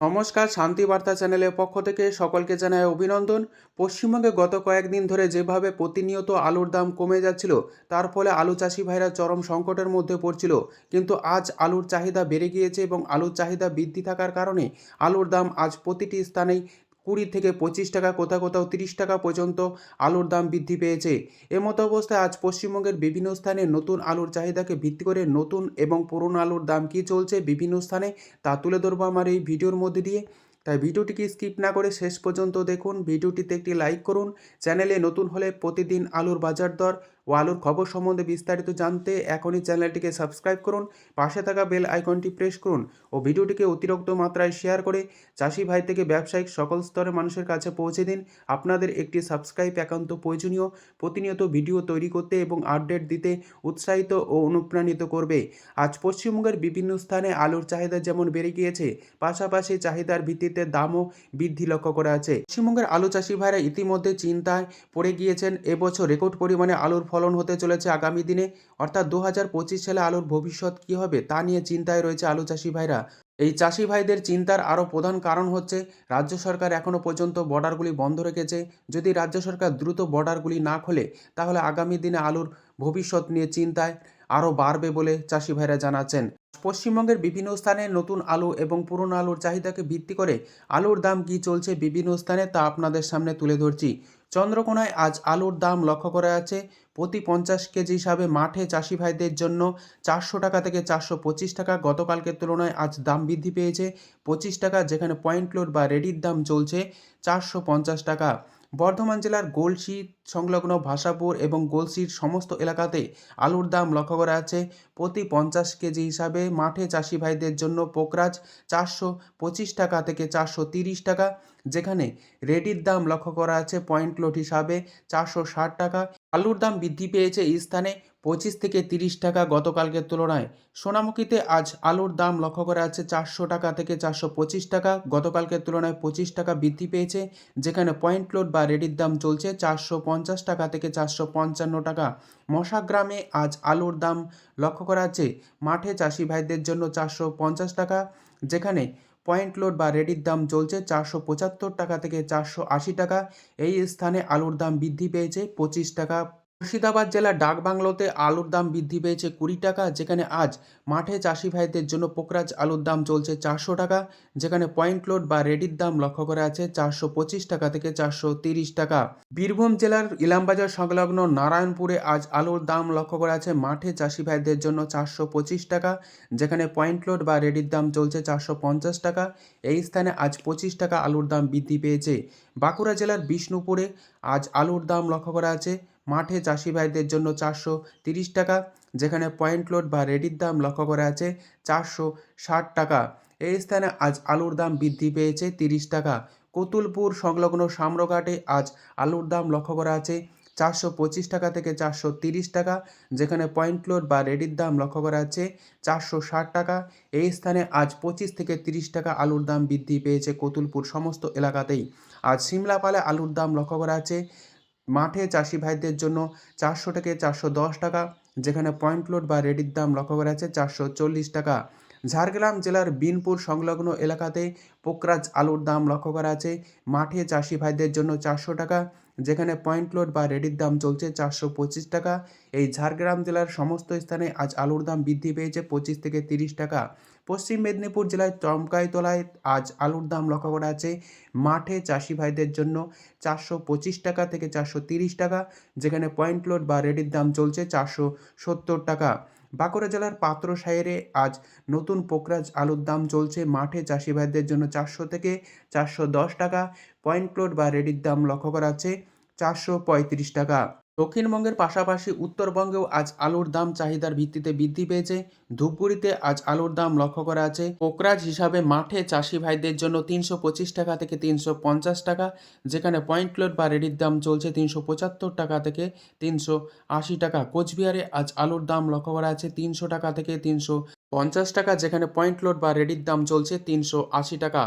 নমস্কার, শান্তি বার্তা চ্যানেলের পক্ষ থেকে সকলকে জানায় অভিনন্দন। পশ্চিমবঙ্গে গত কয়েকদিন ধরে যেভাবে প্রতিনিয়ত আলুর দাম কমে যাচ্ছিল, তার ফলে আলু চাষি ভাইরা চরম সংকটের মধ্যে পড়ছিল। কিন্তু আজ আলুর চাহিদা বেড়ে গিয়েছে এবং আলুর চাহিদা বৃদ্ধি থাকার কারণে আলুর দাম আজ প্রতিটি স্থানেই কুড়ি থেকে পঁচিশ টাকা, কোথাও কোথাও তিরিশ টাকা পর্যন্ত আলুর দাম বৃদ্ধি পেয়েছে। এমতো অবস্থায় আজ পশ্চিমবঙ্গের বিভিন্ন স্থানে নতুন আলুর চাহিদাকে ভিত্তি করে নতুন এবং পুরনো আলুর দাম কী চলছে বিভিন্ন স্থানে তা তুলে ধরবো আমার এই ভিডিওর মধ্যে দিয়ে। তাই ভিডিওটিকে স্কিপ না করে শেষ পর্যন্ত দেখুন। ভিডিওটিতে একটি লাইক করুন। চ্যানেলে নতুন হলে প্রতিদিন আলুর বাজার দর ও আলুর খবর সম্বন্ধে বিস্তারিত জানতে এখনই চ্যানেলটিকে সাবস্ক্রাইব করুন, পাশে থাকা বেল আইকনটি প্রেস করুন ও ভিডিওটিকে অতিরিক্ত মাত্রায় শেয়ার করে চাষি ভাই থেকে ব্যবসায়িক সকল স্তরের মানুষের কাছে পৌঁছে দিন। আপনাদের একটি সাবস্ক্রাইব একান্ত প্রয়োজনীয়, প্রতিনিয়ত ভিডিও তৈরি করতে এবং আপডেট দিতে উৎসাহিত ও অনুপ্রাণিত করবে। আজ পশ্চিমবঙ্গের বিভিন্ন স্থানে আলুর চাহিদা যেমন বেড়ে গিয়েছে, পাশাপাশি চাহিদার ভিত্তিতে দামও বৃদ্ধি লক্ষ্য করা আছে। পশ্চিমবঙ্গের আলু চাষি ভাইরা ইতিমধ্যে চিন্তায় পড়ে গিয়েছেন, এবছর রেকর্ড পরিমাণে আলুর ফলন হতে চলেছে আগামী দিনে। অর্থাৎ দু হাজার পঁচিশ সালে আলুর ভবিষ্যৎ কী হবে তা নিয়ে চিন্তায় রয়েছে আলু চাষি ভাইরা। এই চাষি ভাইদের চিন্তার আরও প্রধান কারণ হচ্ছে, রাজ্য সরকার এখনও পর্যন্ত বর্ডারগুলি বন্ধ রেখেছে। যদি রাজ্য সরকার দ্রুত বর্ডারগুলি না খোলে, তাহলে আগামী দিনে আলুর ভবিষ্যৎ নিয়ে চিন্তায় আরও বাড়বে বলে চাষি ভাইরা জানাচ্ছেন। পশ্চিমবঙ্গের বিভিন্ন স্থানে নতুন আলু এবং পুরনো আলুর চাহিদাকে ভিত্তি করে আলুর দাম কী চলছে বিভিন্ন স্থানে তা আপনাদের সামনে তুলে ধরছি। চন্দ্রকোনায় আজ আলুর দাম লক্ষ্য করা আছে প্রতি পঞ্চাশ কেজি হিসাবে মাঠে চাষি ভাইদের জন্য চারশো টাকা থেকে চারশো পঁচিশ টাকা গতকালকের তুলনায় আজ দাম বৃদ্ধি পেয়েছে। পঁচিশ টাকা যেখানে পয়েন্ট লোড বা রেডির দাম চলছে চারশো পঞ্চাশ টাকা। বর্ধমান জেলার গোলসি, সংলগ্ন ভাষাপুর এবং গোলসির সমস্ত এলাকাতে আলুর দাম লক্ষ্য করা আছে প্রতি পঞ্চাশ কেজি হিসাবে মাঠে চাষি ভাইদের জন্য পোকরাজ চারশো পঁচিশ টাকা থেকে চারশো তিরিশ টাকা, যেখানে রেডির দাম লক্ষ্য করা আছে পয়েন্ট লোড হিসাবে চারশো ষাট টাকা। আলুর দাম বৃদ্ধি পেয়েছে এই স্থানে পঁচিশ থেকে তিরিশ টাকা গতকালকের তুলনায়। সোনামুখীতে আজ আলুর দাম লক্ষ্য করা আছে চারশো টাকা থেকে চারশো পঁচিশ টাকা। গতকালকের তুলনায় পঁচিশ টাকা বৃদ্ধি পেয়েছে, যেখানে পয়েন্ট লোড বা রেডির দাম চলছে চারশো পঞ্চাশ টাকা থেকে চারশো পঞ্চান্ন টাকা। মশাগ্রামে আজ আলুর দাম লক্ষ্য করা আছে মাঠে চাষি ভাইদের জন্য চারশো পঞ্চাশ টাকা, যেখানে পয়েন্ট লোড বা রেডির দাম চলছে চারশো পঁচাত্তর টাকা থেকে চারশো আশি টাকা। এই স্থানে আলুর দাম বৃদ্ধি পেয়েছে পঁচিশ টাকা মুর্শিদাবাদ জেলার ডাকবাংলোতে আলুর দাম বৃদ্ধি পেয়েছে কুড়ি টাকা, যেখানে আজ মাঠে চাষি ভাইদের জন্য পোকরাজ আলুর দাম চলছে চারশো টাকা, যেখানে পয়েন্ট লোড বা রেডির দাম লক্ষ্য করা আছে চারশো পঁচিশ টাকা থেকে চারশো তিরিশ টাকা। বীরভূম জেলার ইলামবাজার সংলগ্ন নারায়ণপুরে আজ আলুর দাম লক্ষ্য করা আছে মাঠে চাষি ভাইদের জন্য চারশো পঁচিশ টাকা, যেখানে পয়েন্ট লোড বা রেডির দাম চলছে চারশো পঞ্চাশ টাকা। এই স্থানে আজ পঁচিশ টাকা আলুর দাম বৃদ্ধি পেয়েছে। বাঁকুড়া জেলার বিষ্ণুপুরে আজ আলুর দাম লক্ষ্য করা আছে মাঠে চাষি ভাইদের জন্য চারশো তিরিশ টাকা, যেখানে পয়েন্ট লোড বা রেডির দাম লক্ষ্য করা আছে চারশো ষাট টাকা। এই স্থানে আজ আলুর দাম বৃদ্ধি পেয়েছে তিরিশ টাকা। কতুলপুর সংলগ্ন সাম্রঘাটে আজ আলুর দাম লক্ষ্য করা আছে চারশো পঁচিশ টাকা থেকে চারশো তিরিশ টাকা, যেখানে পয়েন্ট লোড বা রেডির দাম লক্ষ্য করা আছে চারশো ষাট টাকা। এই স্থানে আজ পঁচিশ থেকে তিরিশ টাকা আলুর দাম বৃদ্ধি পেয়েছে কতুলপুর সমস্ত এলাকাতেই। আজ সিমলাপালে আলুর দাম লক্ষ্য করা আছে মাঠে চাষি ভাইদের জন্য চারশো থেকে চারশো দশ টাকা, যেখানে পয়েন্ট লোড বা রেডির দাম লক্ষ্য করা যাচ্ছে চারশো চল্লিশ টাকা। ঝাড়গ্রাম জেলার বিনপুর সংলগ্ন এলাকাতে পোকরাজ আলুর দাম লক্ষ্য করা আছে। মাঠে চাষি ভাইদের জন্য চারশো টাকা, যেখানে পয়েন্ট লোড বা রেডির দাম চলছে চারশো পঁচিশ টাকা। এই ঝাড়গ্রাম জেলার সমস্ত স্থানে আজ আলুর দাম বৃদ্ধি পেয়েছে পঁচিশ থেকে তিরিশ টাকা। পশ্চিম মেদিনীপুর জেলায় চমকাইতলায় আজ আলুর দাম লক্ষ্য করা আছে। মাঠে চাষি ভাইদের জন্য চারশো পঁচিশ টাকা থেকে চারশো তিরিশ টাকা, যেখানে পয়েন্ট লোড বা রেডির দাম চলছে চারশো সত্তর টাকা। বাঁকুড়া জেলার পাত্র সাহেরে আজ নতুন পোকরাজ আলুর দাম চলছে মাঠে। চাষি ভাইদের জন্য চারশো থেকে চারশো দশ টাকা। পয়েন্ট ক্লোড বা রেডির দাম লক্ষ্য করা আছে চারশো পঁয়ত্রিশ টাকা। দক্ষিণবঙ্গের পাশাপাশি উত্তরবঙ্গেও আজ আলুর দাম চাহিদার ভিত্তিতে বৃদ্ধি পেয়েছে। ধূপগুড়িতে আজ আলুর দাম লক্ষ্য করা আছে। কোকরাজ হিসাবে মাঠে চাষি ভাইদের জন্য তিনশো পঁচিশ টাকা থেকে তিনশো পঞ্চাশ টাকা, যেখানে পয়েন্ট লোড বা রেডির দাম চলছে তিনশো পঁচাত্তর টাকা থেকে তিনশো আশি টাকা। কোচবিহারে আজ আলুর দাম লক্ষ্য করা আছে তিনশো টাকা থেকে তিনশো পঞ্চাশ টাকা যেখানে পয়েন্ট লোড বা রেডির দাম চলছে তিনশো আশি টাকা।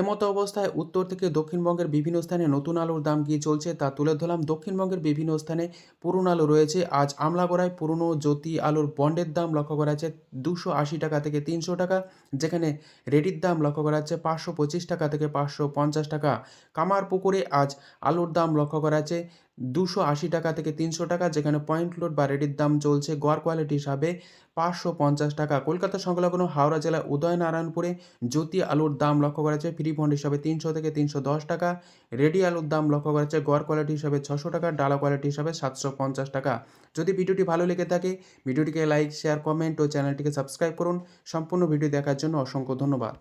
এমতো অবস্থায় উত্তর থেকে দক্ষিণবঙ্গের বিভিন্ন স্থানে নতুন আলুর দাম কী চলছে তা তুলে ধরলাম। দক্ষিণবঙ্গের বিভিন্ন স্থানে পুরনো আলু রয়েছে। আজ আমলাগড়ায় পুরনো জ্যোতি আলুর বন্ডের দাম লক্ষ্য করা যাচ্ছে দুশো আশি টাকা থেকে তিনশো টাকা, যেখানে রেডির দাম লক্ষ্য করা যাচ্ছে পাঁচশো পঁচিশ টাকা থেকে পাঁচশো পঞ্চাশ টাকা। কামারপুকুরে আজ আলুর দাম লক্ষ্য করা যাচ্ছে দুশো আশি টাকা থেকে তিনশো টাকা, যেখানে পয়েন্ট লোড বা রেডির দাম চলছে গড় কোয়ালিটি হিসাবে পাঁচশো পঞ্চাশ টাকা। কলকাতা সংলগ্ন হাওড়া জেলার উদয়নারায়ণপুরে জ্যোতি আলুর দাম লক্ষ্য করা যাচ্ছে ফ্রি ফন্ড হিসাবে তিনশো থেকে তিনশো দশ টাকা রেডি আলুর দাম লক্ষ্য করা যাচ্ছে গড় কোয়ালিটি হিসাবে ছশো টাকা, ডালা কোয়ালিটি হিসাবে সাতশো পঞ্চাশ টাকা। যদি ভিডিওটি ভালো লেগে থাকে, ভিডিওটিকে লাইক শেয়ার কমেন্ট ও চ্যানেলটিকে সাবস্ক্রাইব করুন। সম্পূর্ণ ভিডিও দেখার জন্য অসংখ্য ধন্যবাদ।